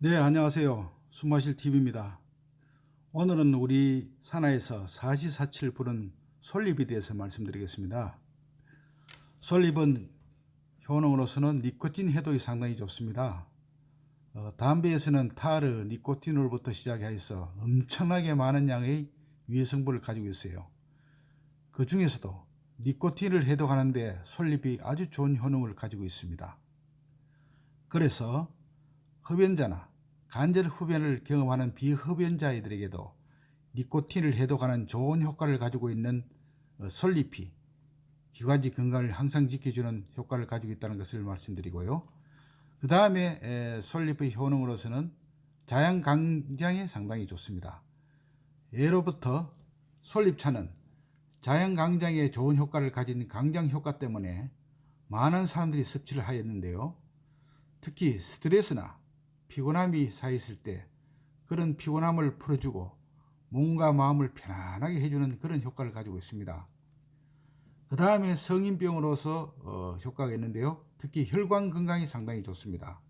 네, 안녕하세요. 숨마실 TV입니다. 오늘은 우리 산하에서 사시사치를 부른 솔잎에 대해서 말씀드리겠습니다. 솔잎은 효능으로서는 니코틴 해독이 상당히 좋습니다. 어, 담배에서는 타르, 니코틴올부터 시작해서 엄청나게 많은 양의 유해 성분을 가지고 있어요. 그 중에서도 니코틴을 해독하는데 솔잎이 아주 좋은 효능을 가지고 있습니다. 그래서 흡연자나 간절 흡연을 경험하는 비흡연자들에게도 니코틴을 해독하는 좋은 효과를 가지고 있는 어, 솔잎이 기관지 건강을 항상 지켜주는 효과를 가지고 있다는 것을 말씀드리고요. 그 다음에 솔잎의 효능으로서는 자양 강장에 상당히 좋습니다. 예로부터 솔잎차는 자양 강장에 좋은 효과를 가진 강장 효과 때문에 많은 사람들이 섭취를 하였는데요. 특히 스트레스나 피곤함이 쌓였을 때 그런 피곤함을 풀어주고 몸과 마음을 편안하게 해주는 그런 효과를 가지고 있습니다. 그 다음에 성인병으로서 어, 효과가 있는데요. 특히 혈관 건강이 상당히 좋습니다.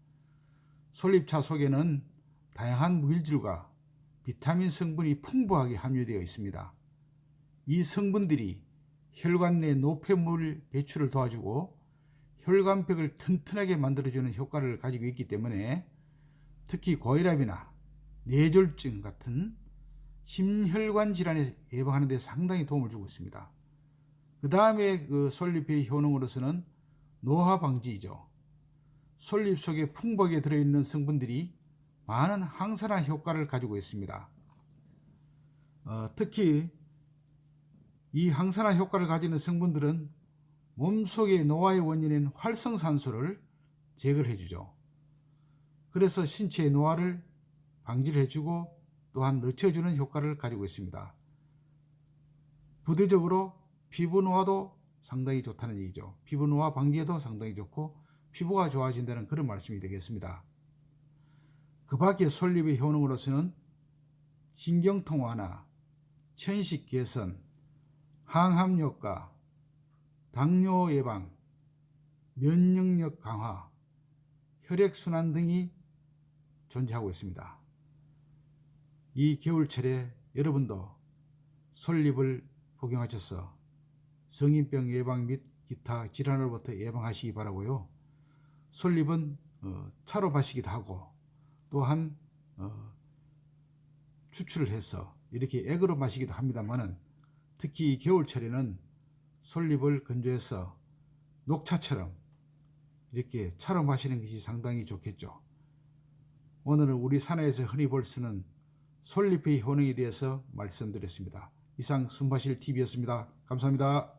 솔잎차 속에는 다양한 물질과 비타민 성분이 풍부하게 함유되어 있습니다. 이 성분들이 혈관 내 노폐물 배출을 도와주고 혈관벽을 튼튼하게 만들어주는 효과를 가지고 있기 때문에 특히 고혈압이나 뇌졸중 같은 심혈관 질환을 예방하는 데 상당히 도움을 주고 있습니다. 그 다음에 그 솔잎의 효능으로서는 노화 방지이죠. 솔잎 속에 풍부하게 들어있는 성분들이 많은 항산화 효과를 가지고 있습니다. 어, 특히 이 항산화 효과를 가지는 성분들은 몸속의 노화의 원인인 활성산소를 제거를 해주죠. 그래서 신체의 노화를 방지를 해주고 또한 늦춰주는 효과를 가지고 있습니다. 부대적으로 피부 노화도 상당히 좋다는 얘기죠. 피부 노화 방지에도 상당히 좋고 피부가 좋아진다는 그런 말씀이 되겠습니다. 그 밖에 솔잎의 효능으로서는 신경통 완화, 천식 개선, 항암 효과, 당뇨 예방, 면역력 강화, 혈액순환 등이 존재하고 있습니다. 이 겨울철에 여러분도 솔잎을 복용하셔서 성인병 예방 및 기타 질환으로부터 예방하시기 바라고요. 솔잎은 어, 차로 마시기도 하고 또한 어, 추출을 해서 이렇게 액으로 마시기도 합니다만은 특히 겨울철에는 솔잎을 건조해서 녹차처럼 이렇게 차로 마시는 것이 상당히 좋겠죠. 오늘은 우리 산하에서 흔히 볼수 있는 솔잎의 효능에 대해서 말씀드렸습니다. 이상 순바실 TV였습니다. 감사합니다.